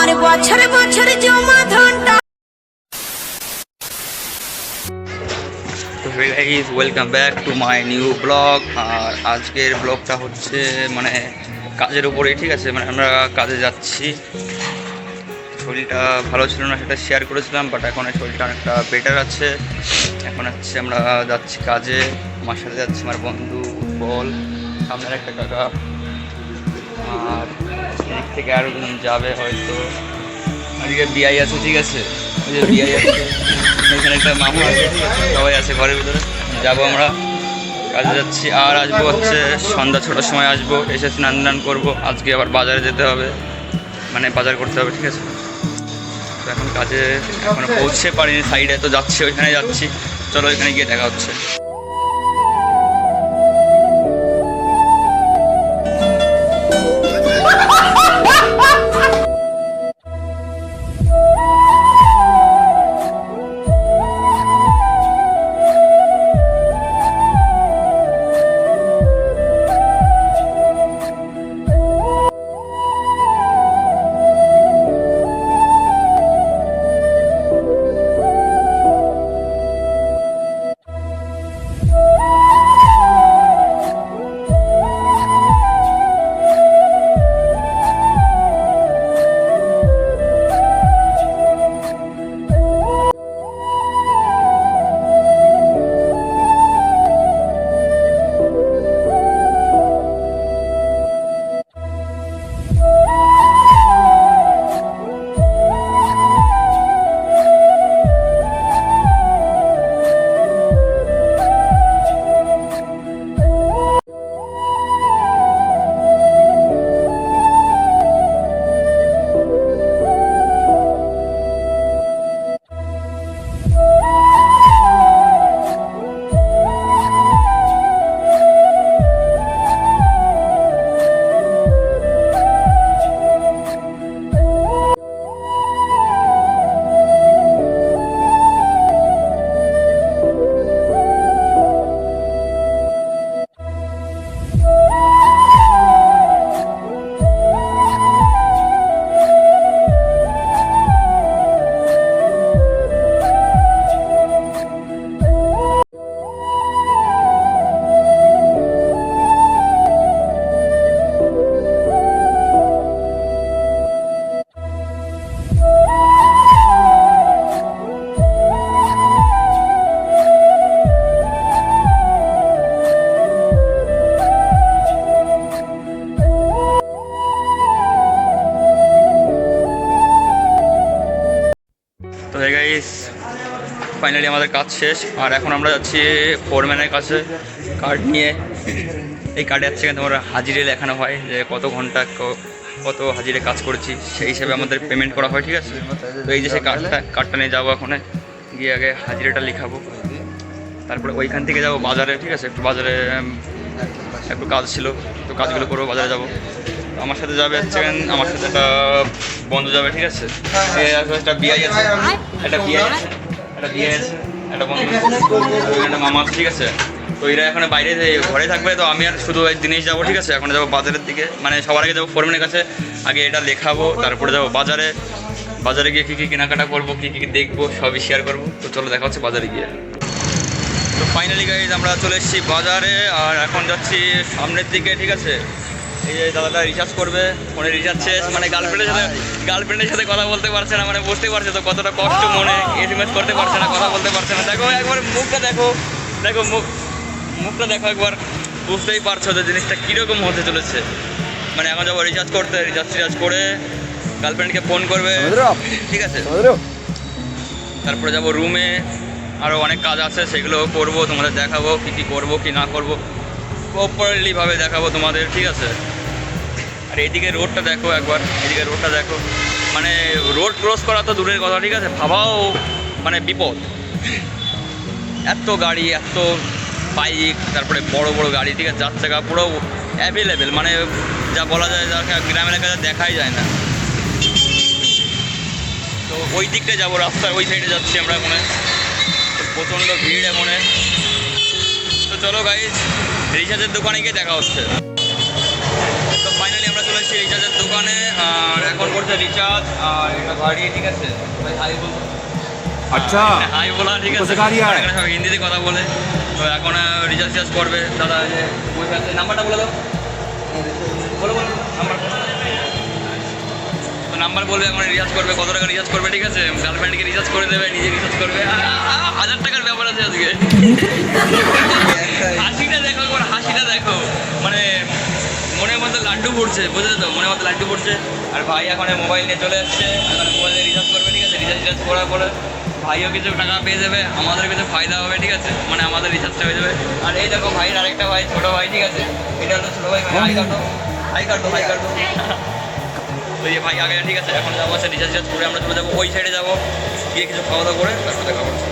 আমার বছরে বছরে জমা ধনটা। Welcome back to my new blog আর আজকের ব্লগটা হচ্ছে মানে কাজের উপরেই, ঠিক আছে? মানে আমরা কাজে যাচ্ছি। শরীরটা ভালো ছিল না, সেটা শেয়ার করেছিলাম বাট এখন শরীরটা অনেকটা বেটার আছে। এখন হচ্ছে আমরা যাচ্ছি কাজে। আমার সাথে যাচ্ছি আমার বন্ধু বল, সামনের একটা কাকা। আর এদিক থেকে আরও যাবে হয়তো। আজকে বিআই আছে, ঠিক আছে? ওই যে বিআই আছে। এখানে একটা মামু আছে সবাই আছে ঘরের ভিতরে। যাব আমরা। কাজে যাচ্ছি। আর আসব হচ্ছে সন্ধ্যা ছটার সময় আসব। এসে স্নান টান করব। আজকে আবার বাজারে যেতে হবে। মানে বাজার করতে হবে, ঠিক আছে? তো এখন কাজে এখনও পৌঁছে পারিনি। সাইডে তো যাচ্ছি, ওইখানে যাচ্ছি। চলো ওইখানে গিয়ে দেখা হচ্ছে। ফাইনালি আমাদের কাজ শেষ। আর এখন আমরা যাচ্ছি ফোরম্যানের কাছে কার্ড নিয়ে। এই কার্ডে যাচ্ছে তোমার হাজিরে লেখানো হয় যে কত ঘণ্টা কত হাজিরে কাজ করেছি, সেই হিসাবে আমাদের পেমেন্ট করা হয়, ঠিক আছে? তো এই যে সেই কার্ডটা কার্ডটা নিয়ে যাব এখন। গিয়ে আগে হাজিরেটা লিখাবো। তারপরে ওইখান থেকে যাব বাজারে, ঠিক আছে? একটু বাজারে একটু কাজ ছিল, তো কাজগুলো করব, বাজারে যাব। আমার সাথে যাবে হচ্ছে, আমার সাথে একটা বন্ধু যাবে, ঠিক আছে? একটা বিআই আছে। একটা বিআই আছে। একটা বিআই আছে, একটা বন্ধু একটা মামা আছে, ঠিক আছে? তো এরা এখন বাইরে ঘরে থাকবে, তো আমি আর শুধু দিনেই যাব, ঠিক আছে? এখন যাব বাজারের দিকে। মানে সবার আগে যাব ফোরম্যানের কাছে, আগে এটা লেখাবো তারপরে যাব বাজারে। বাজারে গিয়ে কী কী কেনাকাটা করব, কী কী দেখব, সবই শেয়ার করব। তো চলো দেখা হচ্ছে বাজারে গিয়ে। তো ফাইনালি গাইজ আমরা চলে এসেছি বাজারে, আর এখন যাচ্ছি সামনের দিকে, ঠিক আছে? এই যে দাদাটা রিচার্জ করবে ফোনে রিচার্জ শেষ মানে গার্লফ্রেন্ডের সাথে গার্লফ্রেন্ডের সাথে কথা বলতে পারছে না মানে বুঝতে পারছে তো কতটা কষ্ট মনে এসএমএস করতে পারছে না কথা বলতে পারছে না। দেখো একবার মুখটা দেখো দেখো মুখ মুখটা দেখো একবার বুঝতেই পারছ যে জিনিসটা কীরকম হতে চলেছে। মানে এখন যাব রিচার্জ করতে রিচার্জ টিচার্জ করে গার্লফ্রেন্ডকে ফোন করবে। ঠিক আছে? তারপরে যাব রুমে আরও অনেক কাজ আছে সেগুলো করব তোমাদের দেখাবো কী কী করব কি না করব প্রপারলিভাবে দেখাবো তোমাদের ঠিক আছে? এইদিকে রোডটা দেখো একবার, এদিকে রোডটা দেখো। মানে রোড ক্রস করা তো দূরের কথা, ঠিক আছে? ভাবাও মানে বিপদ। এত গাড়ি, এত বাইক তারপরে বড় বড় গাড়ি, ঠিক আছে? চাকা পুরো অ্যাভেলেবেল মানে যা বলা যায়, যা গ্রাম এলাকায় দেখাই যায় না। তো ওই দিকটা যাব, রাস্তার ওই সাইডে যাচ্ছি আমরা এখন। প্রচণ্ড ভিড় এখন তো চলো গাইজ রিচার্জের দোকানে গিয়ে দেখা হচ্ছে। এসেছি রিচার্জের দোকানে আর এখন করছে রিচার্জ আর এটা গাড়ি ঠিক আছে? ভাই হাই বল। আচ্ছা। হ্যাঁ, হাই বলা ঠিক আছে। গাড়ি আর? হিন্দিতে কথা বলে। তো এখন রিচার্জ চার্জ করবে। দাদা যে বসে নাম্বারটা বলে দাও। বলো বলো নাম্বার। নাম্বার বলবে এখন রিচার্জ করবে। কত টাকা রিচার্জ করবে ঠিক আছে? গার্লফ্রেন্ডকে রিচার্জ করে দেবে নিজে রিচার্জ করবে। হাজার টাকার ব্যাপার আছে আজকে। আশিটা দেখো ফুটছে বুঝলে তো? মনে মধ্যে লাড্ডু পড়ছে আর ভাই এখন মোবাইল নিয়ে চলে এসছে। এখন মোবাইলে রিচার্জ করবে, ঠিক আছে? রিচার্জ রিচার্জ করার পরে ভাইও কিছু টাকা পেয়ে যাবে, আমাদের কিছু ফায়দা হবে, ঠিক আছে? মানে আমাদের রিচার্জটা হয়ে যাবে। আর এই দেখো ভাইয়ের আরেকটা ভাই, ছোটো ভাই, ঠিক আছে? এটা হলো ছোটো ভাই ভাই কাটো। ভাই কাটো ভাই কাটো। ওই যে ভাই, আগে, ঠিক আছে? এখন যাব সে রিচার্জ রিচার্জ করে আমরা চলে যাব। ওই সাইডে যাব। গিয়ে কিছু খাওয়া দাওয়া করে তারপর দেখা করছি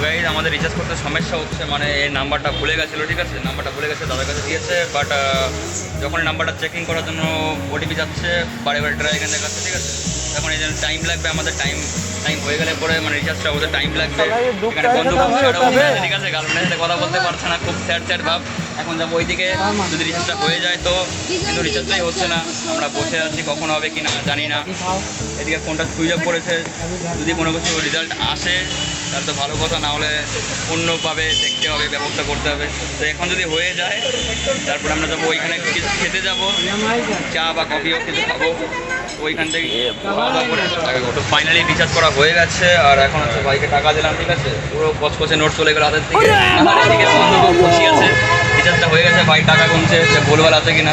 তো গাইজ আমাদের রিচার্জ করতে সমস্যা হচ্ছে মানে এই নাম্বারটা ভুলে গেছিল ঠিক আছে? নাম্বারটা ভুলে গেছে দাদার কাছে দিয়েছে বাট যখন এই নাম্বারটা চেকিং করার জন্য ওটিপি যাচ্ছে বারে বারে ট্রাই এখানে দেখাচ্ছে ঠিক আছে? তখন এই জন্য টাইম লাগবে আমাদের টাইম টাইম হয়ে গেলে পরে মানে রিচার্জটা ওদের টাইম লাগবে। এখানে বন্ধু ঠিক আছে? গার্লফ্রেন্ডের সাথে কথা বলতে পারছে না খুব স্যাড স্যাড ভাব। এখন যাব ওইদিকে যদি রিচার্জটা হয়ে যায় তো কিন্তু রিচার্জটাই হচ্ছে না। আমরা বসে আছি কখন হবে কি না জানি না। এদিকে ফোনটা সুইচ অফ করেছে যদি কোনো কিছু রেজাল্ট আসে তাহলে তো ভালো কথা না হলে অন্যভাবে দেখতে হবে, ব্যবস্থা করতে হবে। তো এখন যদি হয়ে যায়, তারপরে আমরা যাব ওইখানে খেতে যাব। চা বা কফিও কিছু খাব ওইখান থেকে তো ফাইনালি রিচার্জ করা হয়ে গেছে, আর এখন হচ্ছে ভাইকে টাকা দিলাম, ঠিক আছে? পুরো কচকচে নোট চলে গেল হাতের থেকে খুব খুশি আছে। রিচার্জটা হয়ে গেছে, ভাই টাকা যে ভুলভাল আছে কিনা।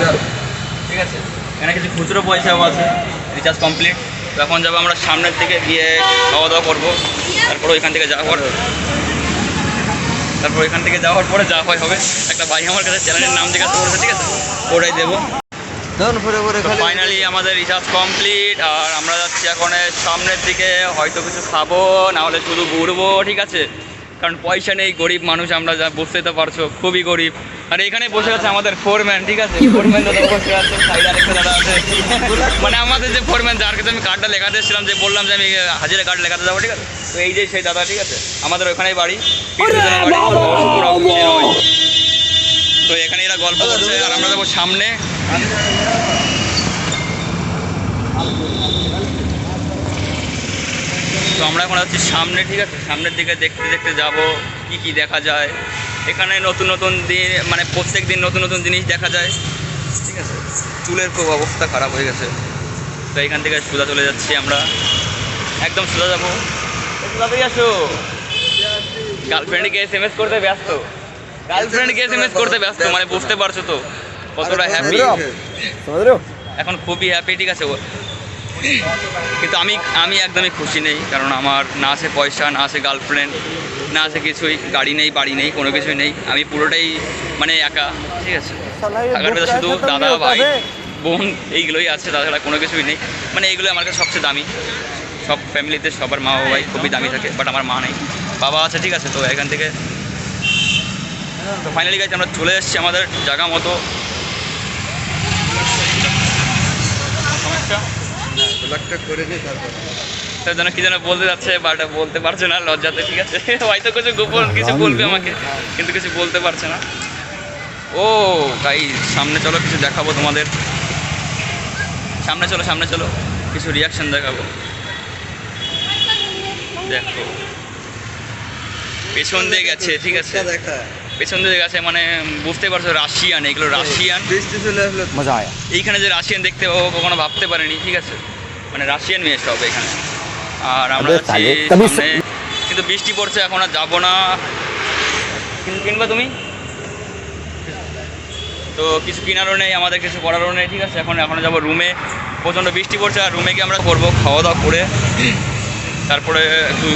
ঠিক আছে? এখানে কিছু খুচরো পয়সাও আছে। রিচার্জ কমপ্লিট তো এখন যাব আমরা সামনের দিকে গিয়ে খাওয়া দাওয়া করব। তারপর ওইখান থেকে যাওয়ার তারপর ওইখান থেকে যাওয়ার পরে যা হয় হবে। একটা ভাই আমার কাছে চ্যানেলের নাম জিজ্ঞাসা করেছে ঠিক আছে? ওটাই দেবো। ফাইনালি আমাদের রিচার্জ কমপ্লিট আর আমরা যাচ্ছি এখন সামনের দিকে। হয়তো কিছু খাব না হলে শুধু ঘুরবো ঠিক আছে? কারণ পয়সা নেই গরিব মানুষ আমরা যা বুঝতেই তো পারছ খুবই গরিব। আর এখানে বসে আছে আমাদের ফোরম্যান ঠিক আছে? ফোরম্যান দাদা বসে আছে সাইডে আরেকটা দাদা আছে। মানে আমাদের যে ফোরম্যান যার কাছে আমি কার্ডটা লেখাতে এসেছিলাম যে বললাম যে আমি হাজিরা কার্ড লেখাতে যাব ঠিক আছে? তো এই যে সেই দাদা ঠিক আছে? আমাদের ওখানেই বাড়ি। তো এখানে এরা গল্প করছে আর আমরা যাব সামনে। তো আমরা এখন আছি সামনে ঠিক আছে? সামনের দিকে দেখতে দেখতে যাব কি কি দেখা যায়। এখানে নতুন নতুন দিন মানে প্রত্যেক দিন নতুন নতুন জিনিস দেখা যায়। ঠিক আছে? চুলের খুব অবস্থা খারাপ হয়ে গেছে। তো এখান থেকে সোজা চলে যাচ্ছি আমরা। একদম সোজা যাব। সোজাতেই আসো গার্লফ্রেন্ডকে এস এম এস করতে ব্যস্ত। গার্লফ্রেন্ডকে এস এম এস করতে ব্যস্ত মানে বুঝতে পারছ তো কতটা হ্যাপি এখন খুবই হ্যাপি ঠিক আছে? কিন্তু আমি আমি একদমই খুশি নেই কারণ আমার না আছে পয়সা না আছে গার্লফ্রেন্ড। না আছে কিছুই গাড়ি নেই বাড়ি নেই কোনো কিছুই নেই। আমি পুরোটাই মানে একা ঠিক আছে? থাকার ভেতরে শুধু দাদা ভাই বোন এইগুলোই আছে তাছাড়া কোনো কিছুই নেই। মানে এইগুলো আমার কাছে সবচেয়ে দামি। সব ফ্যামিলিতে সবার মা বাবাই খুবই দামি থাকে বাট আমার মা নেই। বাবা আছে ঠিক আছে? তো এখান থেকে তো ফাইনালি গাইছে আমরা চলে এসেছি আমাদের জায়গা মতো। সমস্যা? তো যেন কি যেন বলতে যাচ্ছে বা ওটা বলতে পারছে না লজ্জাতে ঠিক আছে? হয়তো কিছু গোপন কিছু বলবে আমাকে কিন্তু কিছু বলতে পারছে না। ও ভাই সামনে চলো কিছু দেখাবো তোমাদের। সামনে চলো সামনে চলো কিছু রিয়াকশন দেখাবো। দেখো। পেছন দিয়ে গেছে ঠিক আছে? পেছন দিয়ে গেছে মানে বুঝতে পারছ রাশিয়ান এগুলো রাশিয়ান। এইখানে যে রাশিয়ান দেখতে পাবো কখনো ভাবতে পারিনি ঠিক আছে? মানে রাশিয়ান মেয়ে সব এখানে। আর আমরা যাচ্ছি কিন্তু বৃষ্টি পড়ছে এখন আর যাব না। কিন- কিনবা তুমি? তো কিছু কেনারও নেই আমাদের কিছু করারও নেই ঠিক আছে? এখন এখন যাব রুমে প্রচণ্ড বৃষ্টি পড়ছে আর রুমে গিয়ে আমরা করব খাওয়া দাওয়া করে। তারপরে একটু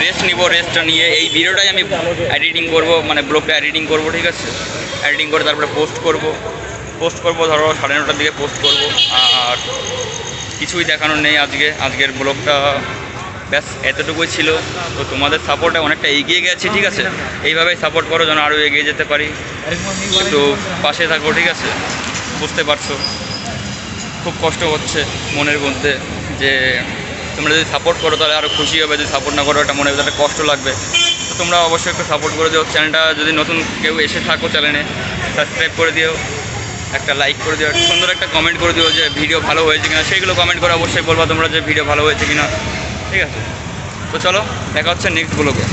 রেস্ট নিব রেস্টটা নিয়ে। এই ভিডিওটাই আমি এডিটিং করব মানে ব্লগটা এডিটিং করব ঠিক আছে? এডিটিং করে তারপরে পোস্ট করব। পোস্ট করব ধরো সাড়ে নটার দিকে পোস্ট করব। আর কিছুই দেখানোর নেই আজকে। আজকের ব্লগটা ব্যাস, এতটুকুই ছিল। তো তোমাদের সাপোর্টে অনেকটা এগিয়ে গেছে, ঠিক আছে? এইভাবেই সাপোর্ট করো যেন আরও এগিয়ে যেতে পারি। একটু পাশে থাকো, ঠিক আছে? বুঝতে পারছ? খুব কষ্ট হচ্ছে মনের মধ্যে যে তোমরা যদি সাপোর্ট করো তাহলে আরও খুশি হবে, যদি সাপোর্ট না করো একটা মনে একটা কষ্ট লাগবে। তো তোমরা অবশ্যই একটু সাপোর্ট করে দিও। চ্যানেলটা যদি নতুন কেউ এসে থাকো চ্যানেলে সাবস্ক্রাইব করে দিও। একটা লাইক করে দিও সুন্দর একটা কমেন্ট করে দিও যে ভিডিও ভালো হয়েছে কিনা। সেইগুলো কমেন্ট করে অবশ্যই বলব তোমরা যে ভিডিও ভালো হয়েছে কিনা। ঠিক আছে? তো চলো, দেখা হচ্ছে নেক্সট ব্লগে